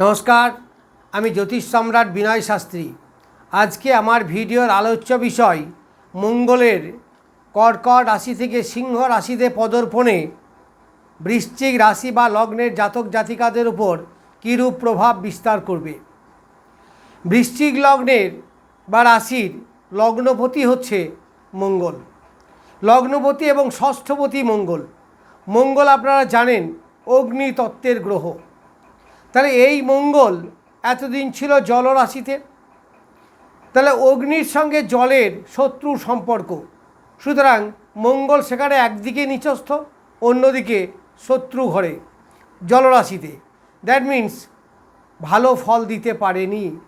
নমস্কার, আমি জ্যোতিষ সম্রাট বিনয় শাস্ত্রী। আজকে আমার ভিডিওর আলোচ্য বিষয় মঙ্গলের কর্কট রাশি থেকে সিংহ রাশিতে পদর্পণে বৃশ্চিক রাশি বা লগ্নের জাতক জাতিকাদের উপর কীরূপ প্রভাব বিস্তার করবে? বৃশ্চিক লগ্নের বা রাশির লগ্নপতি হচ্ছে মঙ্গল। লগ্নপতি এবং ষষ্ঠপতি মঙ্গল। মঙ্গল আপনারা জানেন অগ্নি তত্ত্বের গ্রহ। তাহলে এই মঙ্গল এতদিন ছিল জলরাশিতে। তাহলে অগ্নির সঙ্গে জলের শত্রু সম্পর্ক। সুতরাং মঙ্গল সেখানে একদিকে নিচস্থ, অন্যদিকে শত্রু ঘরে, জলরাশিতে। দ্যাট মিন্স ভালো ফল দিতে পারেনি।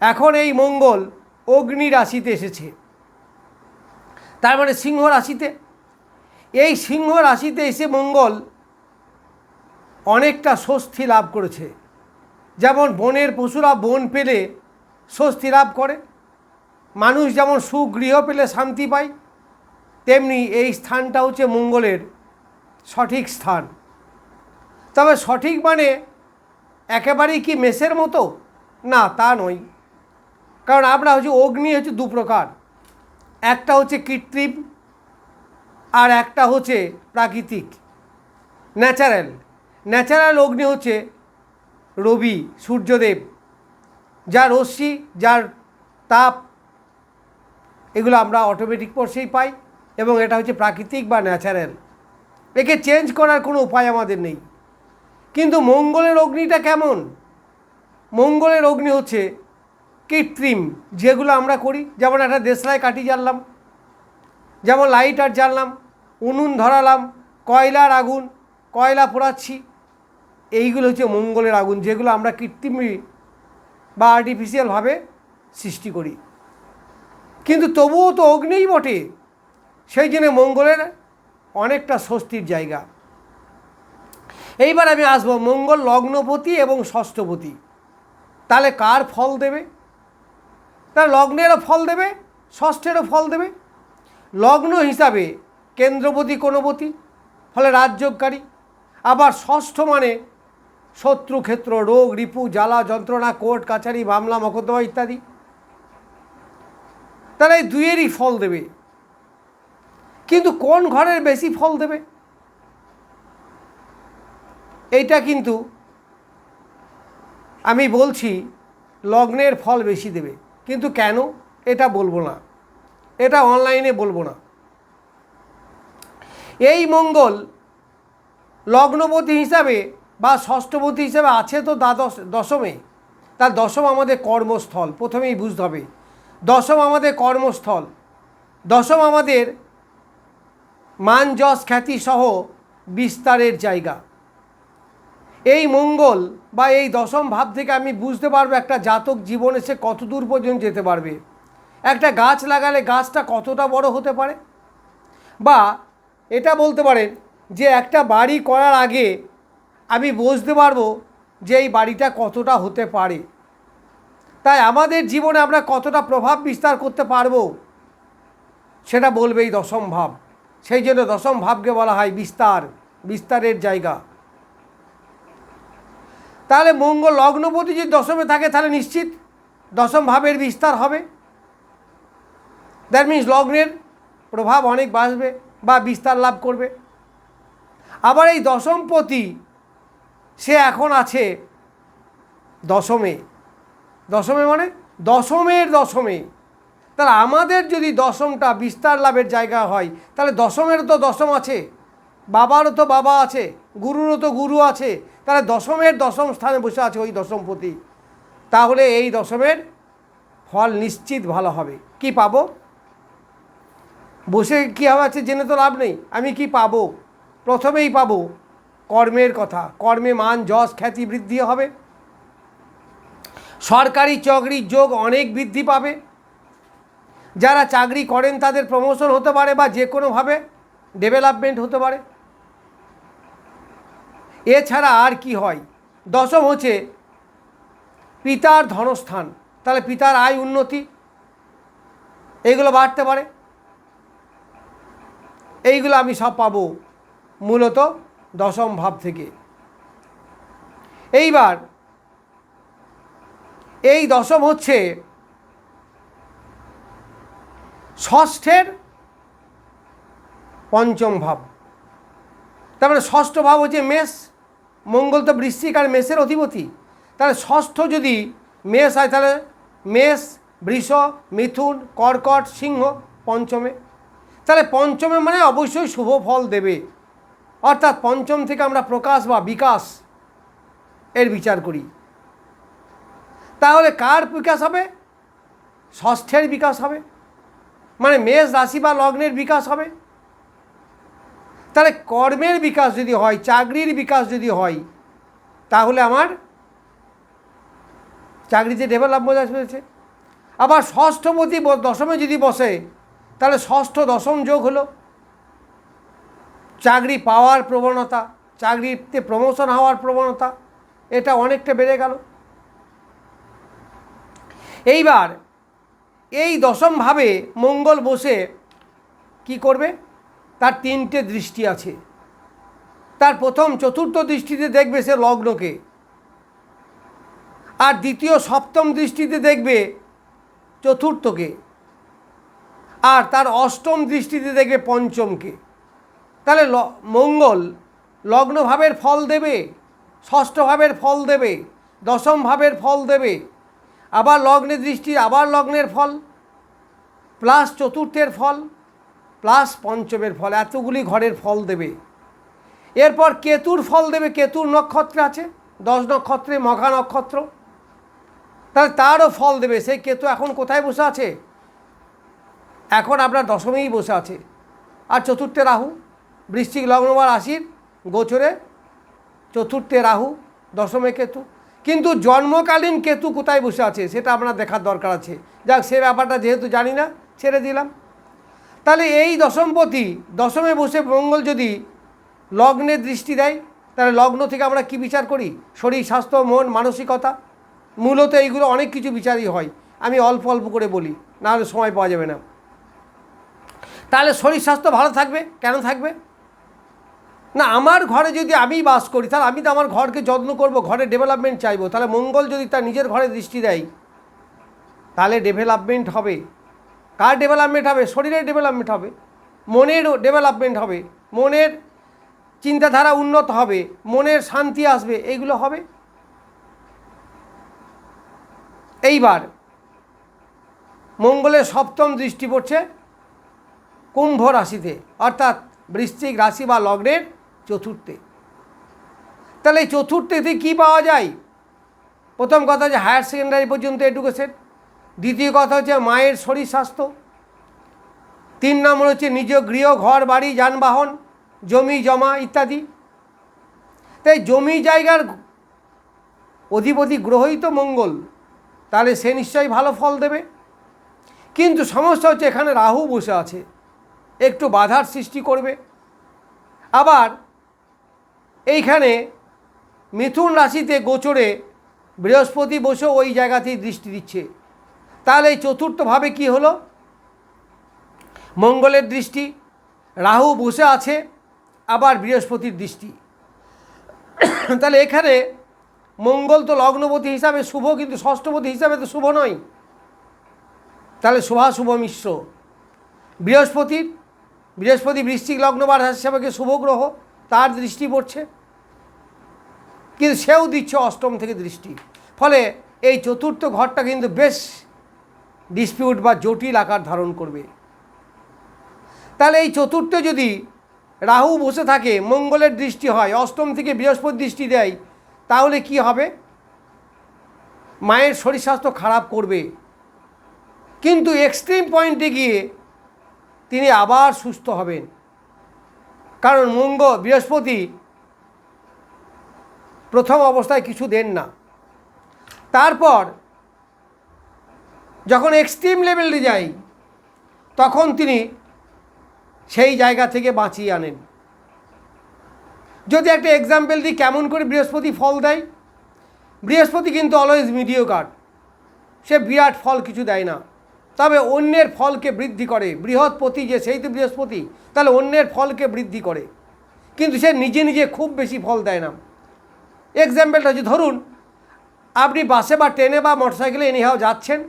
এখন এই মঙ্গল অগ্নি রাশিতে এসেছে। তার মানে সিংহ রাশিতে। এই সিংহ রাশিতে এসে মঙ্গল অনেকটা স্বস্তি লাভ করেছে। যেমন বনের পশুরা বন পেলে স্বস্তি লাভ করে, মানুষ যেমন সুগৃহ পেলে শান্তি পায়, তেমনি এই স্থানটা হচ্ছে মঙ্গলের সঠিক স্থান। তবে সঠিক মানে একেবারেই কি মেসের মতো? না, তা নয়। কারণ আমরা হচ্ছে অগ্নি হচ্ছে দু প্রকার। একটা হচ্ছে কৃত্রিম আর একটা হচ্ছে প্রাকৃতিক, ন্যাচারাল। ন্যাচারাল অগ্নি হচ্ছে রবি সূর্যদেব। যার রশ্মি যার তাপ, এগুলো আমরা অটোমেটিক পর্সেই পাই এবং এটা হচ্ছে প্রাকৃতিক বা ন্যাচারাল একে চেঞ্জ করার কোনো উপায় আমাদের নেই। কিন্তু মঙ্গলের অগ্নিটা কেমন? মঙ্গলের অগ্নি হচ্ছে কৃত্রিম, যেগুলো আমরা করি, যেমন একটা দেশলায় কাঠি জ্বাললাম, যেমন লাইটার জ্বাললাম, উনুন ধরালাম, কয়লার আগুন, কয়লা পোড়াচ্ছি এইগুলো হচ্ছে মঙ্গলের আগুন, যেগুলো আমরা কৃত্রিম বা আর্টিফিশিয়ালভাবে সৃষ্টি করি। কিন্তু তবুও তো অগ্নিই বটে। সেই জন্য মঙ্গলের অনেকটা স্বস্তির জায়গা। এইবার আমি আসব মঙ্গল লগ্নপতি এবং ষষ্ঠপতি। তাহলে কার ফল দেবে? তার লগ্নেরও ফল দেবে, ষষ্ঠেরও ফল দেবে। লগ্ন হিসাবে কেন্দ্রপতি কোনপতি ফলে রাজযোগকারী। আবার ষষ্ঠ মানে শত্রুক্ষেত্র, রোগ, রিপু, জ্বালা, যন্ত্রণা, কোর্ট, কাছারি, মামলা, মকদ্দমা ইত্যাদি। তারা এই দুইয়েরই ফল দেবে। কিন্তু কোন ঘরের বেশি ফল দেবে? এইটা কিন্তু আমি বলছি, লগ্নের ফল বেশি দেবে। কিন্তু কেন? এটা বলব না। এটা অনলাইনে বলব না। এই মঙ্গল লগ্নপতি হিসাবে বা ষষ্ঠপতি হিসাবে আছে তো দ্বাদশ, দশমে। তার দশম আমাদের কর্মস্থল, প্রথমেই বুঝতে হবে। দশম আমাদের কর্মস্থল। দশম আমাদের মান যশ খ্যাতি সহ বিস্তারের জায়গা। এই মঙ্গল বা এই দশম ভাব থেকে আমি বুঝতে পারব একটা জাতক জীবনে সে কত দূর পর্যন্ত যেতে পারবে। একটা গাছ লাগালে গাছটা কতটা বড় হতে পারে? বা এটা বলতে পারেন যে একটা বাড়ি করার আগে আমি বুঝতে পারব যে এই বাড়িটা কতটা হতে পারে। তাই আমাদের জীবনে আমরা কতটা প্রভাব বিস্তার করতে পারব সেটা বলবে এই দশম ভাব। সেই জন্য দশম ভাবকে বলা হয় বিস্তার, বিস্তারের জায়গা। তাহলে মঙ্গল লগ্নপতি যদি দশমে থাকে তাহলে নিশ্চিত দশম ভাবের বিস্তার হবে। দ্যাট মিন্স লগ্নের প্রভাব অনেক বাড়বে বা বিস্তার লাভ করবে। আবার এই দশমপতি সে এখন আছে দশমে। দশমে মানে দশমের দশমে। তাহলে আমাদের যদি দশমটা বিস্তার লাভের জায়গা হয়, তাহলে দশমেরও তো দশম আছে, বাবারও তো বাবা আছে, গুরুরও তো গুরু আছে, তাহলে দশমের দশম স্থানে বসে আছে ওই দশমপতি। তাহলে এই দশমের ফল নিশ্চিত ভালো হবে। কি পাবো? বসে কী হবে আছে জেনে তো লাভ নেই। আমি কি পাবো? প্রথমেই পাবো। কর্মের কথা। কর্মে মান, যশ, খ্যাতি বৃদ্ধি হবে। সরকারি চাকরির যোগ অনেক বৃদ্ধি পাবে। যারা চাকরি করেন তাদের প্রমোশন হতে পারে বা যে কোনোভাবে ডেভেলপমেন্ট হতে পারে। এছাড়া আর কি হয়? দশম হচ্ছে পিতার ধনস্থান। তাহলে পিতার আয় উন্নতি, এগুলো বাড়তে পারে। এইগুলো আমি সব পাবো মূলত দশম ভাব থেকে। এইবার এই দশম হচ্ছে ষষ্ঠের পঞ্চম ভাব। তার মানে ষষ্ঠ ভাব হচ্ছে মেষ, মঙ্গল তো বৃশ্চিক আর মেষের অধিপতি। তাহলে ষষ্ঠ যদি মেষ হয়, তাহলে মেষ, বৃষ, মিথুন, কর্কট, সিংহ পঞ্চমে। তাহলে পঞ্চমে মানে অবশ্যই শুভ ফল দেবে। অর্থাৎ পঞ্চম থেকে আমরা প্রকাশ বা বিকাশ এর বিচার করি। তাহলে কার বিকাশ হবে? ষষ্ঠের বিকাশ হবে। মানে মেষ রাশি বা লগ্নের বিকাশ হবে। তাহলে কর্মের বিকাশ যদি হয়, চাকরির বিকাশ যদি হয়, তাহলে আমার চাকরিতে ডেভেলপমেন্ট আসবে আবার ষষ্ঠপতি দশমে যদি বসে, তাহলে ষষ্ঠ দশম যোগ হলো। চাকরি পাওয়ার প্রবণতা, চাকরিতে প্রমোশন হওয়ার প্রবণতা, এটা অনেকটা বেড়ে গেল। এইবার এই দশমভাবে মঙ্গল বসে কি করবে? তার তিনটে দৃষ্টি আছে। তার প্রথম চতুর্থ দৃষ্টিতে দেখবে সে লগ্নকে। আর দ্বিতীয়, সপ্তম দৃষ্টিতে দেখবে চতুর্থকে। আর তার অষ্টম দৃষ্টিতে দেখবে পঞ্চমকে। তাহলে ল- মঙ্গল লগ্নভাবের ফল দেবে ষষ্ঠ ভাবের ফল দেবে দশম ভাবের ফল দেবে। আবার লগ্নের দৃষ্টি, আবার লগ্নের ফল, প্লাস চতুর্থের ফল, প্লাস পঞ্চমের ফল, এতগুলি ঘরের ফল দেবে। এরপর কেতুর ফল দেবে, কেতুর নক্ষত্রে আছে, দশ নক্ষত্রে মঘা নক্ষত্র। তাহলে তারও ফল দেবে, সেই কেতু এখন কোথায় বসে আছে? এখন আপনার দশমেই বসে আছে। আর চতুর্থে রাহু বৃশ্চিক লগ্ন বা রাশির গোচরে চতুর্থে রাহু, দশমে কেতু। কিন্তু জন্মকালীন কেতু কোথায় বসে আছে সেটা আপনার দেখার দরকার আছে। যাক, সে ব্যাপারটা যেহেতু জানি না, ছেড়ে দিলাম। তাহলে এই দশমপতি দশমে বসে মঙ্গল যদি লগ্নে দৃষ্টি দেয়, তাহলে লগ্ন থেকে আমরা কি বিচার করি? শরীর, স্বাস্থ্য, মন, মানসিকতা। মূলত এইগুলো অনেক কিছু বিচারই হয়। আমি অল্প অল্প করে বলি, নাহলে সময় পাওয়া যাবে না। তাহলে শরীর, স্বাস্থ্য ভালো থাকবে? কেন থাকবে? না, আমার ঘরে যদি আমি বাস করি, তাহলে আমি তো আমার ঘরকে যত্ন করব, ঘরে ডেভেলপমেন্ট চাইব। তাহলে মঙ্গল যদি তার নিজের ঘরে দৃষ্টি দেয়, তাহলে ডেভেলপমেন্ট হবে। কার ডেভেলপমেন্ট হবে? শরীরের ডেভেলপমেন্ট হবে। মনের ডেভেলপমেন্ট হবে। মনের চিন্তাধারা উন্নত হবে। মনের শান্তি আসবে। এইগুলো হবে। এইবার মঙ্গলের সপ্তম দৃষ্টি পড়ছে কুম্ভ রাশিতে, অর্থাৎ বৃশ্চিক রাশি বা লগ্নের চতুর্থে। তাহলে এই চতুর্থেতে কী পাওয়া যায়? প্রথম কথা হচ্ছে হায়ার সেকেন্ডারি পর্যন্ত এডুকেশন। দ্বিতীয় কথা হচ্ছে মায়ের শরীর স্বাস্থ্য। তিন নম্বর হচ্ছে নিজ গৃহ, ঘর, বাড়ি, যানবাহন, জমি, জমা ইত্যাদি। তাই জমি জায়গার অধিপতি গ্রহই তো মঙ্গল। তাহলে সে নিশ্চয়ই ভালো ফল দেবে। কিন্তু সমস্যা হচ্ছে এখানে রাহু বসে আছে। একটু বাধার সৃষ্টি করবে। আবার এইখানে মিথুন রাশিতে গোচরে বৃহস্পতি বসে ওই জায়গাতেই দৃষ্টি দিচ্ছে। তাহলে এই চতুর্থভাবে কি হলো? মঙ্গলের দৃষ্টি, রাহু বসে আছে, আবার বৃহস্পতির দৃষ্টি। তাহলে এখানে মঙ্গল তো লগ্নপতি হিসাবে শুভ, কিন্তু ষষ্ঠপতি হিসাবে তো শুভ নয়। তাহলে শুভাশুভ মিশ্র। বৃহস্পতির, বৃহস্পতি বৃশ্চিক লগ্ন বা রাশি হিসাবে শুভ গ্রহ, তার দৃষ্টি পড়ছে। কিন্তু সেও দিচ্ছে অষ্টম থেকে দৃষ্টি। ফলে এই চতুর্থ ঘরটা কিন্তু বেশ ডিসপিউট বা জটিল আকার ধারণ করবে। তাহলে এই চতুর্থ যদি রাহু বসে থাকে, মঙ্গলের দৃষ্টি হয়, অষ্টম থেকে বৃহস্পতি দৃষ্টি দেয়, তাহলে কি হবে? মায়ের শরীর স্বাস্থ্য খারাপ করবে। কিন্তু এক্সট্রিম পয়েন্টে গিয়ে তিনি আবার সুস্থ হবেন। কারণ মঙ্গ বৃহস্পতি প্রথম অবস্থায় কিছু দেন না। তারপর যখন এক্সট্রিম লেভেলে যাই, তখন তিনি সেই জায়গা থেকে বাঁচিয়ে আনেন। যদি একটা এক্সাম্পল দিই, কেমন করে বৃহস্পতি ফল দেয়? বৃহস্পতি কিন্তু অলওয়েজ মিডিও কার্ড সে বিরাট ফল কিছু দেয় না। তবে অন্যের ফলকে বৃদ্ধি করে। বৃহৎপতি যে, সেই তো বৃহস্পতি। তাহলে অন্যের ফলকে বৃদ্ধি করে। কিন্তু সে নিজে নিজে খুব বেশি ফল দেয় না। এক্সাম্পলটা হচ্ছে ধরুন, আপনি বাসে বা ট্রেনে বা মোটরসাইকেলে এনিহাও যাচ্ছেন,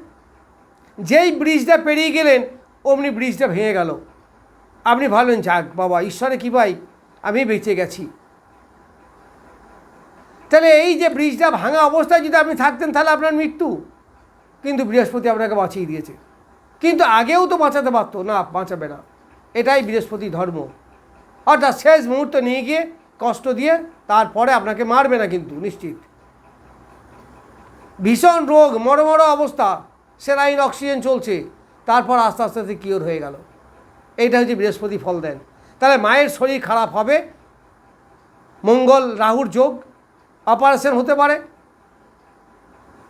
যেই ব্রিজটা পেরিয়ে গেলেন, অমনি ব্রিজটা ভেঙে গেল। আপনি ভাবলেন, যাক বাবা, ঈশ্বরে কী ভাই আমি বেঁচে গেছি। তাহলে এই যে ব্রিজটা ভাঙা অবস্থায় যদি আপনি থাকতেন, তাহলে আপনার মৃত্যু। কিন্তু বৃহস্পতি আপনাকে বাঁচিয়ে দিয়েছে। কিন্তু আগেও তো বাঁচাতে পারতো। না, বাঁচাবে না। এটাই বৃহস্পতি ধর্ম। অর্থাৎ শেষ মুহূর্ত নিয়ে গিয়ে কষ্ট দিয়ে তারপরে আপনাকে মারবে না কিন্তু, নিশ্চিত। ভীষণ রোগ, মরো মরো অবস্থা, সেলাইন, অক্সিজেন চলছে, তারপর আস্তে আস্তে আস্তে কিওর হয়ে গেল। এইটা হচ্ছে বৃহস্পতি ফল দেন। তাহলে মায়ের শরীর খারাপ হবে, মঙ্গল, রাহুর যোগ অপারেশন হতে পারে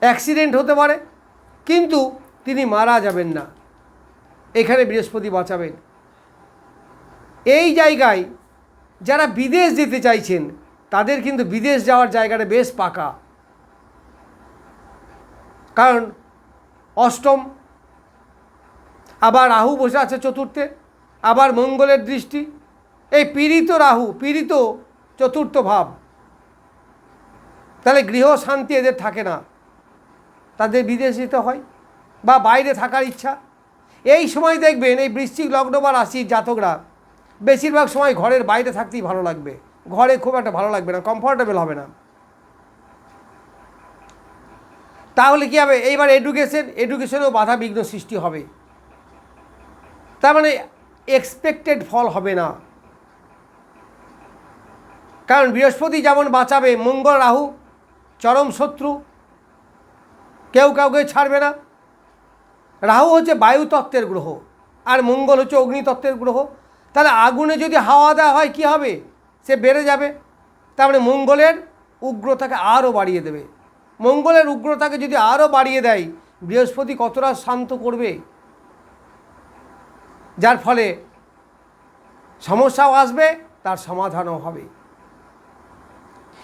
অ্যাক্সিডেন্ট হতে পারে, কিন্তু তিনি মারা যাবেন না। এখানে বৃহস্পতি বাঁচাবেন। এই জায়গায় যারা বিদেশ যেতে চাইছেন তাদের কিন্তু বিদেশ যাওয়ার জায়গাটা বেশ পাকা। কারণ অষ্টম, আবার রাহু বসে আছে চতুর্থে, আবার মঙ্গলের দৃষ্টি। এই পীড়িত রাহু, পীড়িত চতুর্থ ভাব। তাহলে গৃহ শান্তি এদের থাকে না। তাদের বিদেশ যেতে হয় বা বাইরে থাকার ইচ্ছা। এই সময় দেখবেন এই বৃশ্চিক লগ্ন বা রাশির জাতকরা বেশিরভাগ সময় ঘরের বাইরে থাকতেই ভালো লাগবে। ঘরে খুব একটা ভালো লাগবে না কমফোর্টেবল হবে না। তাহলে কী হবে? এইবার এডুকেশন এডুকেশনেও বাধা বিঘ্ন সৃষ্টি হবে। তার মানে এক্সপেক্টেড ফল হবে না। কারণ বৃহস্পতি যেমন বাঁচাবে, মঙ্গল রাহু চরম শত্রু, কেউ কাউকে ছাড়বে না। রাহু হচ্ছে বায়ুতত্ত্বের গ্রহ, আর মঙ্গল হচ্ছে অগ্নিতত্ত্বের গ্রহ। তাহলে আগুনে যদি হাওয়া দেওয়া হয়, কি হবে? সে বেড়ে যাবে। তারপরে মঙ্গলের উগ্রতাকে আরও বাড়িয়ে দেবে। মঙ্গলের উগ্রতাকে যদি আরও বাড়িয়ে দেয়, বৃহস্পতি কতটা শান্ত করবে? যার ফলে সমস্যাও আসবে, তার সমাধানও হবে।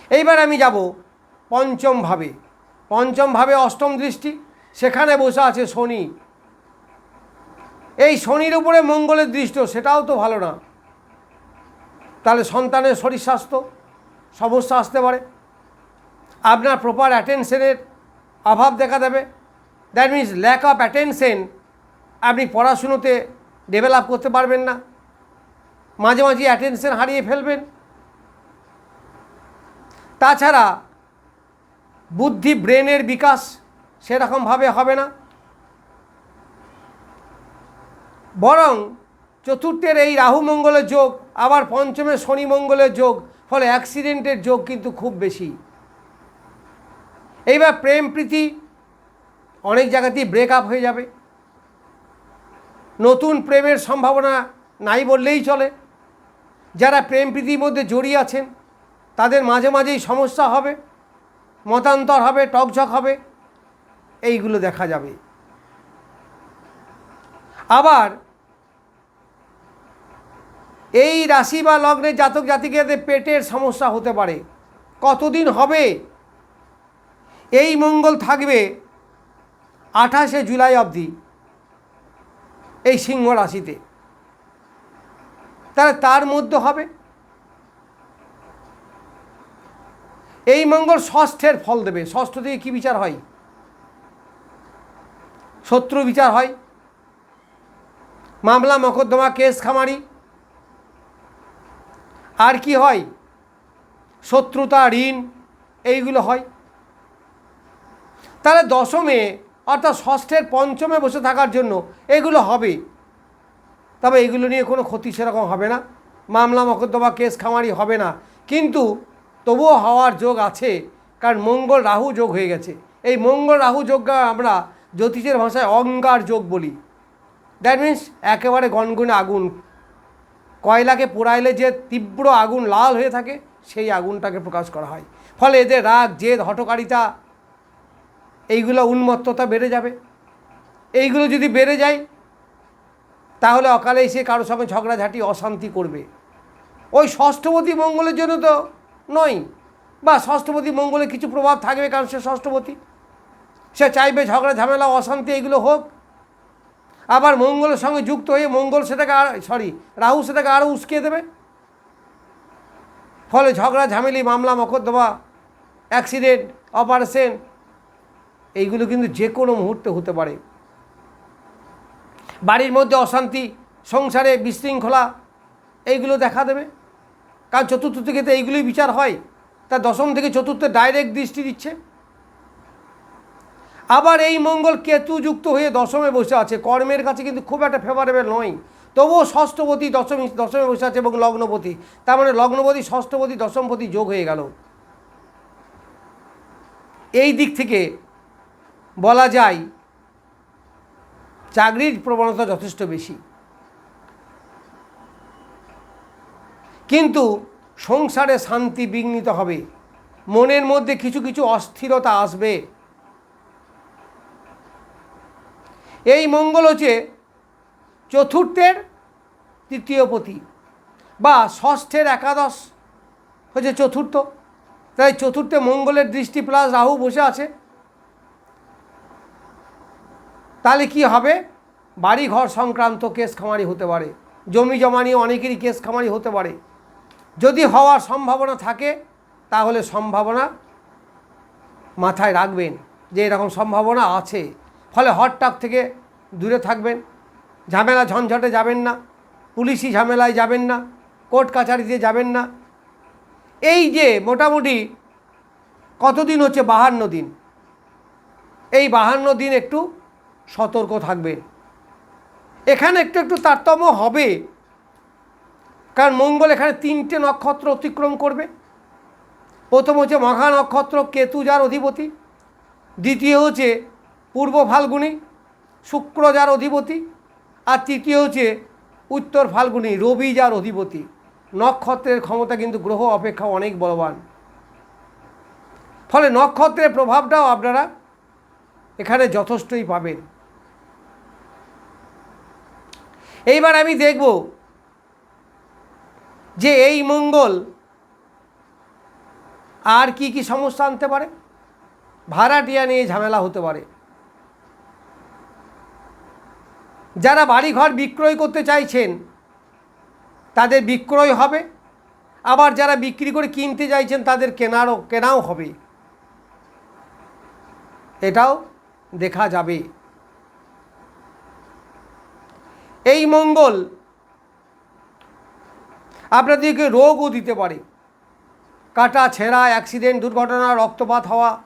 এইবার আমি যাব পঞ্চম ভাবে। পঞ্চম ভাবে অষ্টম দৃষ্টি। সেখানে বসে আছে শনি। এই শনির উপরে মঙ্গলের দৃষ্ট, সেটাও তো ভালো না। তাহলে সন্তানের শরীর স্বাস্থ্য, সমস্যা আসতে পারে। আপনার প্রপার অ্যাটেনশনের অভাব দেখা দেবে। That means lack of attention আপনি পড়াশুনোতে ডেভেলপ করতে পারবেন না। মাঝে মাঝে অ্যাটেনশন হারিয়ে ফেলবেন। তাছাড়া বুদ্ধি ব্রেনের বিকাশ সেরকমভাবে হবে না। বরং চতুর্থের এই রাহু মঙ্গলের যোগ আবার পঞ্চমের শনি মঙ্গলের যোগ, ফলে অ্যাক্সিডেন্টের যোগ কিন্তু খুব বেশি। এইবার প্রেম প্রীতি অনেক জায়গাতেই ব্রেকআপ হয়ে যাবে। নতুন প্রেমের সম্ভাবনা নাই বললেই চলে। যারা প্রেম প্রীতির মধ্যে জড়িয়ে আছেন, তাদের মাঝে মাঝেই সমস্যা হবে, মতান্তর হবে, টকঝক হবে, এইগুলো দেখা যাবে। আবার এই রাশি বা লগ্নের জাতক জাতিকেদের পেটের সমস্যা হতে পারে। কতদিন হবে? এই মঙ্গল থাকবে আঠাশে জুলাই অবধি, এই সিংহ রাশিতে। তাহলে তার মধ্যে হবে। এই মঙ্গল ষষ্ঠের ফল দেবে। ষষ্ঠ থেকে কী বিচার হয়? শত্রু বিচার হয়। মামলা, মকদ্দমা, কেস খামারি আর কি হয়? শত্রুতা, ঋণ, এইগুলো হয়। তাহলে দশমে অর্থাৎ ষষ্ঠের পঞ্চমে বসে থাকার জন্য এগুলো হবে। তবে এগুলো নিয়ে কোনো ক্ষতি সেরকম হবে না। মামলা, মকদ্দমা, কেস খামারি হবে না। কিন্তু তবুও হওয়ার যোগ আছে, কারণ মঙ্গল রাহু যোগ হয়ে গেছে। এই মঙ্গল রাহু যোগকে আমরা জ্যোতিষের ভাষায় অঙ্গার যোগ বলি। দ্যাট মিন্স একেবারে গনগুনে আগুন। কয়লাকে পোড়াইলে যে তীব্র আগুন লাল হয়ে থাকে, সেই আগুনটাকে প্রকাশ করা হয়। ফলে এদের রাগ, জেদ হটকারিতা এইগুলো উন্মত্ততা বেড়ে যাবে। এইগুলো যদি বেড়ে যায়, তাহলে অকালে এসে কারোর সঙ্গে ঝগড়াঝাটি, অশান্তি করবে। ওই ষষ্ঠপতি মঙ্গলের জন্য তো নয়। বা ষষ্ঠপতি মঙ্গলে কিছু প্রভাব থাকবে কারণ সে ষষ্ঠপতি। সে চাইবে ঝগড়া, ঝামেলা, অশান্তি এগুলো হোক আবার মঙ্গলের সঙ্গে যুক্ত হয়ে মঙ্গল সেটাকে আর সরি রাহু সেটাকে আরও উস্কিয়ে দেবে। ফলে ঝগড়া, ঝামেলি, মামলা, মকদ্দমা অ্যাক্সিডেন্ট অপারেশন এইগুলো কিন্তু যে কোনো মুহূর্তে হতে পারে। বাড়ির মধ্যে অশান্তি, সংসারে বিশৃঙ্খলা, এইগুলো দেখা দেবে। কারণ চতুর্থ থেকে তো এইগুলোই বিচার হয়। তা দশম থেকে চতুর্থে ডাইরেক্ট দৃষ্টি দিচ্ছে। আবার এই মঙ্গল কেতু যুক্ত হয়ে দশমে বসে আছে। কর্মের কাছে কিন্তু খুব একটা ফেভারেবল নয়। তবুও ষষ্ঠপতি, দশমী, দশমে বসে আছে এবং লগ্নপতি। তার মানে লগ্নপতি, ষষ্ঠপতি, দশমপতি যোগ হয়ে গেল। এই দিক থেকে বলা যায়, চাকরির প্রবণতা যথেষ্ট বেশি। কিন্তু সংসারে শান্তি বিঘ্নিত হবে। মনের মধ্যে কিছু কিছু অস্থিরতা আসবে। এই মঙ্গল হচ্ছে চতুর্থের তৃতীয় পতি বা ষষ্ঠের একাদশ হচ্ছে চতুর্থ। তাই চতুর্থে মঙ্গলের দৃষ্টি প্লাস রাহু বসে আছে। তাহলে কি হবে? বাড়ি ঘর সংক্রান্ত কেস খামারি হতে পারে জমি জমা নিয়ে অনেকেরই কেস খামারি হতে পারে। যদি হওয়ার সম্ভাবনা থাকে, তাহলে সম্ভাবনা মাথায় রাখবেন যে এরকম সম্ভাবনা আছে। ফলে হটটাক থেকে দূরে থাকবেন। ঝামেলা ঝঞ্ঝটে যাবেন না। পুলিশি ঝামেলায় যাবেন না। কোর্ট কাছারিতে যাবেন না। এই যে মোটামুটি কতদিন হচ্ছে বাহান্ন দিন? এই বাহান্ন দিন একটু সতর্ক থাকবে। এখানে একটু একটু তারতম্য হবে। কারণ মঙ্গল এখানে তিনটে নক্ষত্র অতিক্রম করবে। প্রথম হচ্ছে মঘা নক্ষত্র, কেতু যার অধিপতি। দ্বিতীয় হচ্ছে পূর্ব ফাল্গুনি, শুক্র যার অধিপতি, আর তৃতীয় হচ্ছে উত্তর ফাল্গুনি, রবি যার অধিপতি। নক্ষত্রের ক্ষমতা কিন্তু গ্রহ অপেক্ষা অনেক বলবান। ফলে নক্ষত্রের প্রভাবটাও আপনারা এখানে যথেষ্টই পাবেন। এইবার আমি দেখব যে এই মঙ্গল আর কি কি সমস্যা আনতে পারে? ভাড়াটিয়া নিয়ে ঝামেলা হতে পারে। যারা বাড়িঘর বিক্রয় করতে চাইছেন, তাদের বিক্রয় হবে। আবার যারা বিক্রি করে কিনতে চাইছেন, তাদের কেনারও, কেনাও হবে। এটাও দেখা যাবে। এই মঙ্গল আপনাদেরকে রোগও দিতে পারে। কাটা, ছেঁড়া, অ্যাক্সিডেন্ট, দুর্ঘটনা, রক্তপাত হওয়া।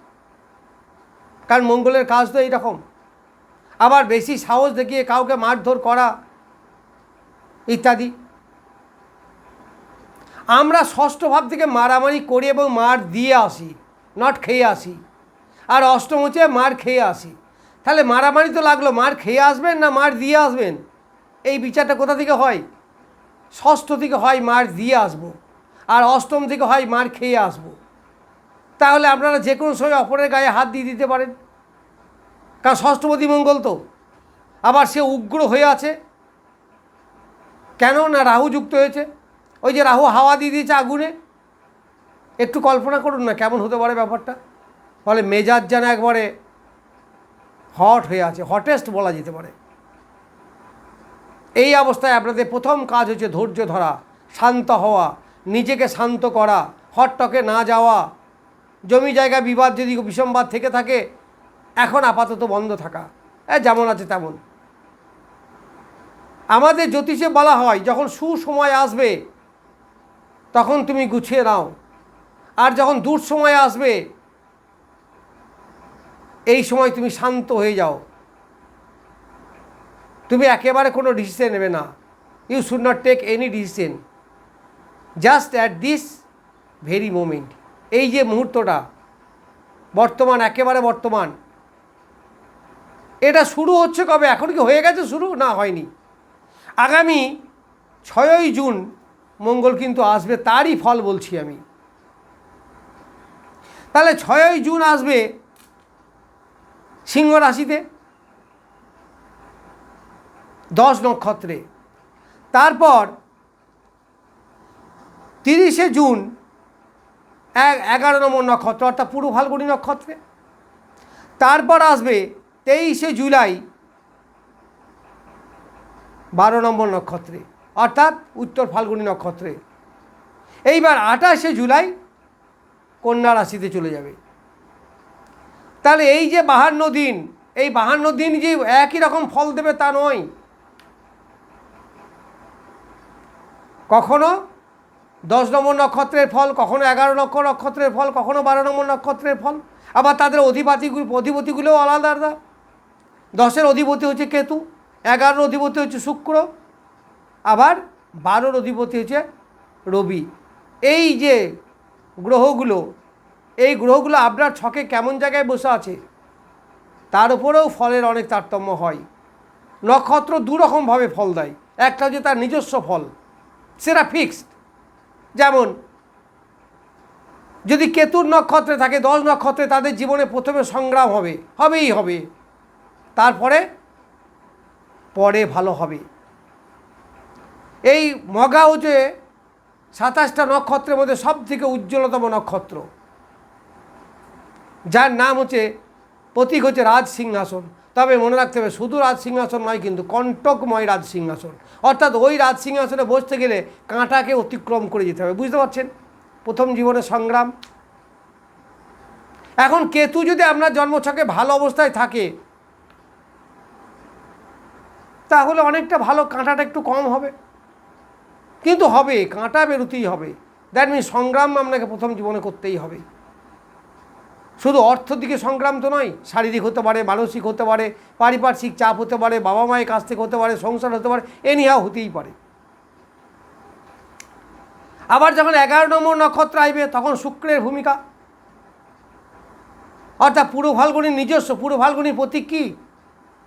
কারণ মঙ্গলের কাজ তো এইরকম। আবার বেশি সাহস দেখিয়ে কাউকে মারধর করা, ইত্যাদি। আমরা ষষ্ঠ ভাব থেকে মারামারি করি এবং মার দিয়ে আসি নট খেয়ে আসি। আর অষ্টম হচ্ছে মার খেয়ে আসি। তাহলে মারামারি তো লাগল, মার খেয়ে আসবেন না মার দিয়ে আসবেন? এই বিচারটা কোথা থেকে হয়? ষষ্ঠ থেকে হয় মার দিয়ে আসব, আর অষ্টম থেকে হয় মার খেয়ে আসব। তাহলে আপনারা যে কোনো সময় অপরের গায়ে হাত দিয়ে দিতে পারেন। কারণ ষষ্ঠপতি মঙ্গল তো। আবার সে উগ্র হয়ে আছে। কেন না রাহু যুক্ত হয়েছে? ওই যে রাহু হাওয়া দিয়ে দিয়েছে আগুনে। একটু কল্পনা করুন না, কেমন হতে পারে ব্যাপারটা? ফলে মেজাজ যেন একবারে হট হয়ে আছে, হটেস্ট বলা যেতে পারে। এই অবস্থায় আপনাদের প্রথম কাজ হচ্ছে ধৈর্য ধরা, শান্ত হওয়া, নিজেকে শান্ত করা, হটটকে না যাওয়া। জমি জায়গা বিবাদ যদি বিষমবাদ থেকে থাকে এখন আপাতত বন্ধ থাকা। যেমন আছে তেমন। আমাদের জ্যোতিষে বলা হয়, যখন সুসময় আসবে, তখন তুমি গুছিয়ে নাও। আর যখন দূর সময় আসবে, এই সময় তুমি শান্ত হয়ে যাও। তুমি একেবারে কোনো ডিসিশন নেবে না। You should not take any decision just at this very moment এই যে মুহূর্তটা, বর্তমান, একেবারে বর্তমান এটা শুরু হচ্ছে কবে? এখন কি হয়ে গেছে শুরু? না, হয়নি। আগামী ছয়ই জুন মঙ্গল কিন্তু আসবে, তারই ফল বলছি আমি। তাহলে ছয়ই জুন আসবে সিংহ রাশিতে, দশ নক্ষত্রে। তারপর তিরিশে জুন এগারো নম্বর নক্ষত্র, অর্থাৎ পূর্ব ফাল্গুনি নক্ষত্রে। তারপর আসবে তেইশে জুলাই, বারো নম্বর নক্ষত্রে, অর্থাৎ উত্তর ফাল্গুনি নক্ষত্রে। এইবার আঠাশে জুলাই কন্যা রাশিতে চলে যাবে। তাহলে এই যে বাহান্ন দিন, এই বাহান্ন দিন যে একই রকম ফল দেবে তা নয়। কখনো দশ নম্বর নক্ষত্রের ফল, কখনো এগারো নম্বর নক্ষত্রের ফল, কখনো বারো নম্বর নক্ষত্রের ফল। আবার তাদের অধিপতিগুলো অধিপতিগুলোও আলাদা আলাদা। দশের অধিপতি হচ্ছে কেতু, এগারোর অধিপতি হচ্ছে শুক্র, আবার বারোর অধিপতি হচ্ছে রবি। এই যে গ্রহগুলো, এই গ্রহগুলো আপনার ছকে কেমন জায়গায় বসে আছে, তার উপরেও ফলের অনেক তারতম্য হয়। নক্ষত্র দুরকমভাবে ফল দেয়। একটা হচ্ছে তার নিজস্ব ফল, সেটা ফিক্সড যেমন, যদি কেতুর নক্ষত্রে থাকে, দশ নক্ষত্রে তাদের জীবনে প্রথমে সংগ্রাম হবে, হবেই হবে। তারপরে, পরে ভালো হবে। এই মগা হচ্ছে সাতাশটা নক্ষত্রের মধ্যে সব থেকে উজ্জ্বলতম নক্ষত্র। যার নাম হচ্ছে, প্রতীক হচ্ছে রাজ সিংহাসন। তবে মনে রাখতে হবে, শুধু রাজ সিংহাসন নয়, কিন্তু কণ্টকময় রাজ সিংহাসন। অর্থাৎ ওই রাজ সিংহাসনে বসতে গেলে কাঁটাকে অতিক্রম করে যেতে হবে। বুঝতে পারছেন? প্রথম জীবনের সংগ্রাম। এখন কেতু যদি আপনার জন্মছকে ভালো অবস্থায় থাকে তাহলে অনেকটা ভালো কাঁটাটা একটু কম হবে। কিন্তু হবে, কাঁটা বেরোতেই হবে। দ্যাট মিন সংগ্রাম আপনাকে প্রথম জীবনে করতেই হবে। শুধু অর্থ দিকে সংগ্রাম তো নয়, শারীরিক হতে পারে, মানসিক হতে পারে, পারিপার্শ্বিক চাপ হতে পারে, বাবা মায়ের কাছ থেকে হতে পারে, সংসার হতে পারে এনিহাও হতেই পারে। আবার যখন এগারো নম্বর নক্ষত্র আসবে, তখন শুক্রের ভূমিকা। অর্থাৎ পুরো ফাল্গুনির নিজস্ব, পুরো ফাল্গুনির প্রতীক কী?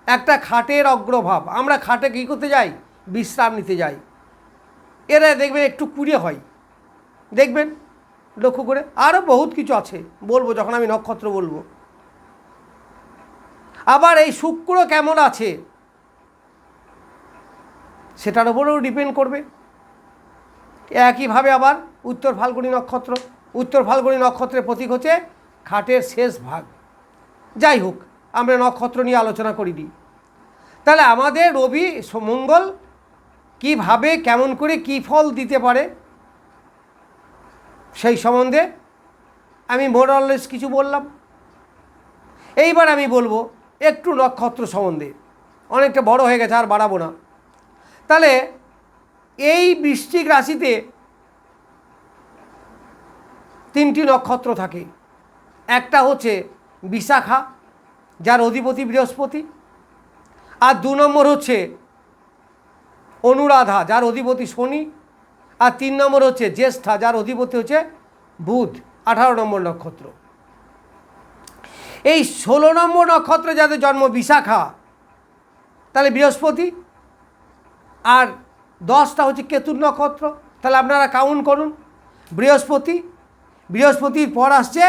একটা খাটের অগ্রভাব। আমরা খাটে কী করতে যাই? বিশ্রাম নিতে যাই। এরা দেখবেন একটু কুড়ে হয়। দেখবেন? লক্ষ্য করে। আরও বহুত কিছু আছে। বলব, যখন আমি নক্ষত্র বলব। আবার এই শুক্র কেমন আছে? সেটার উপরেও ডিপেন্ড করবে। একইভাবে আবার উত্তর ফাল্গুনি নক্ষত্র। উত্তর ফাল্গুনি নক্ষত্রের প্রতীক হচ্ছে খাটের শেষ ভাগ। যাই হোক আমরা নক্ষত্র নিয়ে আলোচনা করিনি তাহলে আমাদের রবি মঙ্গল কীভাবে, কেমন করে, কী ফল দিতে পারে, সেই সম্বন্ধে আমি মোরালেস কিছু বললাম। এইবার আমি বলব একটু নক্ষত্র সম্বন্ধে। অনেকটা বড় হয়ে গেছে, আর বাড়াবো না। তাহলে এই বৃষ্টিক রাশিতে তিনটি নক্ষত্র থাকে। একটা হচ্ছে বিশাখা যার অধিপতি বৃহস্পতি। আর দু নম্বর হচ্ছে অনুরাধা, যার অধিপতি শনি। আর তিন নম্বর হচ্ছে জ্যেষ্ঠা, যার অধিপতি হচ্ছে বুধ, আঠারো নম্বর নক্ষত্র। এই ষোলো নম্বর নক্ষত্রে যাদের জন্ম বিশাখা, তাহলে বৃহস্পতি। আর দশটা হচ্ছে কেতুর নক্ষত্র, তাহলে আপনারা কাউন্ট করুন। বৃহস্পতি, বৃহস্পতির পর আসছে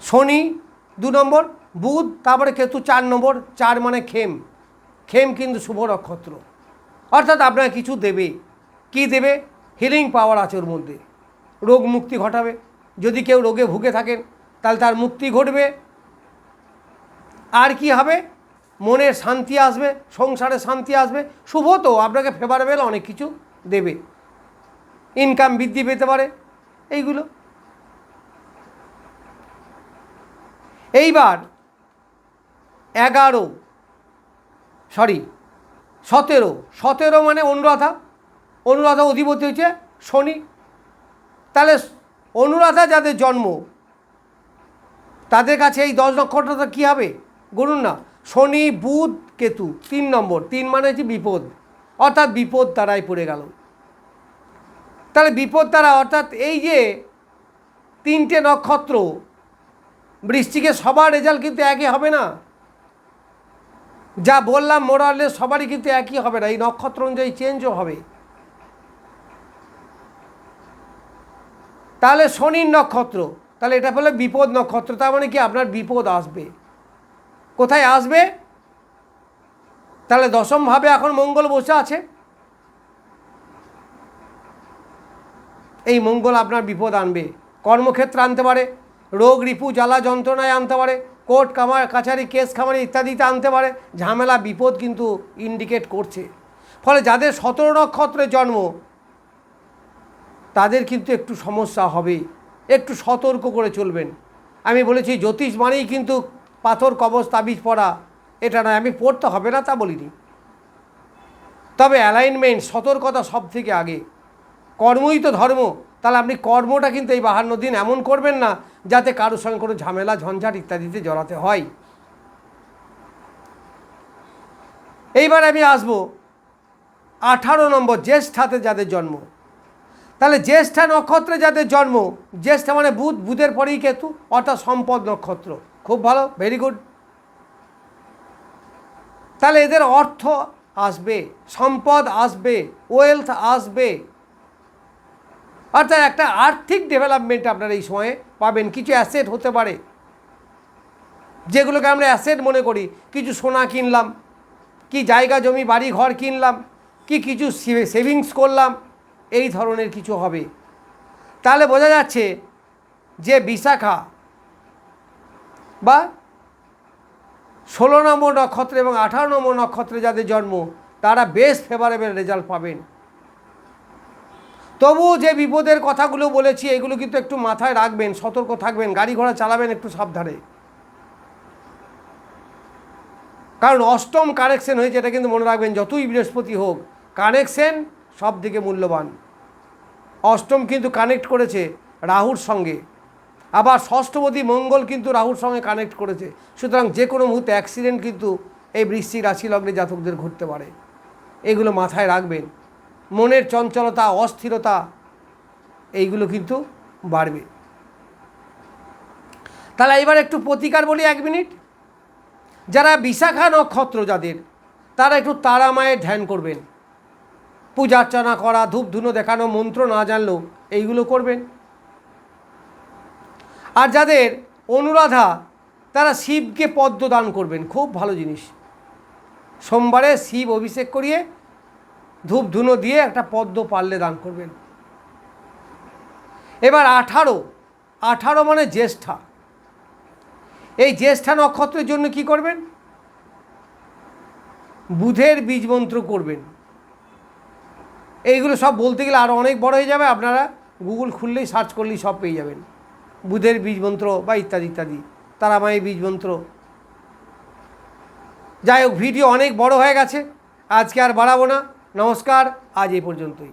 শনি দু নম্বর, বুধ, তারপরে কেতু চার নম্বর, চার মানে খেম। খেম কিন্তু শুভ নক্ষত্র। অর্থাৎ আপনাকে কিছু দেবে। কি দেবে? হিলিং পাওয়ার আছে ওর মধ্যে। রোগ মুক্তি ঘটাবে। যদি কেউ রোগে ভুগে থাকেন, তাহলে তার মুক্তি ঘটবে। আর কি হবে? মনের শান্তি আসবে, সংসারে শান্তি আসবে। শুভ তো, আপনাকে ফেভারেবেল অনেক কিছু দেবে। ইনকাম বৃদ্ধি পেতে পারে। এইগুলো। এইবার এগারো সরি সতেরো সতেরো মানে অনুরাধা অনুরাধা অধিপতি হচ্ছে শনি। তাহলে অনুরাধা যাদের জন্ম, তাদের কাছে এই দশ নক্ষত্রটা কী হবে? গুনুন না, শনি, বুধ, কেতু, তিন নম্বর, তিন মানে হচ্ছে বিপদ। অর্থাৎ বিপদ তারাই পড়ে গেল। তাহলে বিপদ তারা অর্থাৎ এই যে তিনটে নক্ষত্র বৃষ্টিকে সবার রেজাল্ট কিন্তু একই হবে না। যা বললাম মোরালে সবারই কিন্তু একই হবে না, এই নক্ষত্র অনুযায়ী চেঞ্জও হবে। তাহলে শনির নক্ষত্র, তাহলে এটা বলে বিপদ নক্ষত্র, তার মানে কি আপনার বিপদ আসবে। কোথায় আসবে? তাহলে দশমভাবে এখন মঙ্গল বসে আছে। এই মঙ্গল আপনার বিপদ আনবে, কর্মক্ষেত্রে আনতে পারে। রোগ, রিপু, জ্বালা, যন্ত্রণায় আনতে পারে, কোর্ট কামার কাছারি, কেস, খামারি ইত্যাদিতে আনতে পারে, ঝামেলা, বিপদ কিন্তু ইন্ডিকেট করছে। ফলে যাদের সতেরো নক্ষত্রের জন্ম, তাদের কিন্তু একটু সমস্যা হবে। একটু সতর্ক করে চলবেন। আমি বলেছি, জ্যোতিষ মানেই কিন্তু পাথর, কবচ, তাবিজ পড়া এটা নয়, আমি পড়তে হবে না তা বলিনি। তবে অ্যালাইনমেন্ট সতর্কতা সব থেকে আগে। কর্মই তো ধর্ম। তাহলে আপনি কর্মটা কিন্তু এই বাহান্ন দিন এমন করবেন না যাতে কারোর সঙ্গে কোনো ঝামেলা, ঝঞ্ঝাট ইত্যাদিতে জড়াতে হয়। এইবার আমি আসব আঠারো নম্বর জ্যেষ্ঠাতে যাদের জন্ম। তাহলে জ্যেষ্ঠা নক্ষত্রে যাদের জন্ম, জ্যেষ্ঠা মানে বুধ, বুধের পরেই কেতু, অর্থাৎ সম্পদ নক্ষত্র। খুব ভালো ভেরি গুড তাহলে এদের অর্থ আসবে, সম্পদ আসবে ওয়েলথ আসবে অর্থাৎ একটা আর্থিক ডেভেলপমেন্ট আপনারা এই সময়ে পাবেন। কিছু অ্যাসেট হতে পারে। যেগুলোকে আমরা অ্যাসেট মনে করি। কিছু সোনা কিনলাম, কি জায়গা জমি, বাড়ি ঘর কিনলাম, কি কিছু সেভিংস করলাম, এই ধরনের কিছু হবে। তাহলে বোঝা যাচ্ছে যে বিশাখা বা ষোলো নম্বর নক্ষত্র এবং আঠারো নম্বর নক্ষত্রে যাদের জন্ম, তারা বেশ ফেভারেবল রেজাল্ট পাবেন। তবু যে বিপদের কথাগুলো বলেছি, এগুলো কিন্তু একটু মাথায় রাখবেন, সতর্ক থাকবেন, গাড়ি ঘোড়া চালাবেন একটু সাবধানে। কারণ অষ্টম কানেকশন হয়েছে, এটা কিন্তু মনে রাখবেন, যতই বৃহস্পতি হোক কানেকশন সব দিকে মূল্যবান। অষ্টম কিন্তু কানেক্ট করেছে রাহুর সঙ্গে। আবার ষষ্ঠপতি মঙ্গল কিন্তু রাহুর সঙ্গে কানেক্ট করেছে। সুতরাং যে কোনো মুহূর্তে অ্যাক্সিডেন্ট কিন্তু এই বৃষ্টি রাশি লগ্নে জাতকদের ঘটতে পারে। এগুলো মাথায় রাখবেন। মনের চঞ্চলতা, অস্থিরতা, এইগুলো কিন্তু বাড়বে। তাহলে এবার একটু প্রতিকার বলি এক মিনিট। যারা বিশাখা নক্ষত্র যাদের, তারা একটু তারা মায়ের ধ্যান করবেন। পূজা অর্চনা করা, ধূপ ধুনো দেখানো, মন্ত্র না জানলেও এইগুলো করবেন। আর যাদের অনুরাধা, তারা শিবকে পদ্ম দান করবেন। খুব ভালো জিনিস। সোমবারে শিব অভিষেক করিয়ে ধূপ ধুনো দিয়ে একটা পদ্ম পারলে দান করবেন। এবার আঠারো। আঠারো মানে জ্যেষ্ঠা। এই জ্যেষ্ঠা নক্ষত্রের জন্য কি করবেন? বুধের বীজ মন্ত্র করবেন। এইগুলো সব বলতে গেলে আরও অনেক বড় হয়ে যাবে। আপনারা গুগল খুললেই সার্চ করলেই সব পেয়ে যাবেন। বুধের বীজ মন্ত্র বা ইত্যাদি ইত্যাদি। তারামায়ের বীজ মন্ত্র যাই হোক, ভিডিও অনেক বড় হয়ে গেছে। আজকে আর বাড়াবো না। নমস্কার আজ এই পর্যন্তই।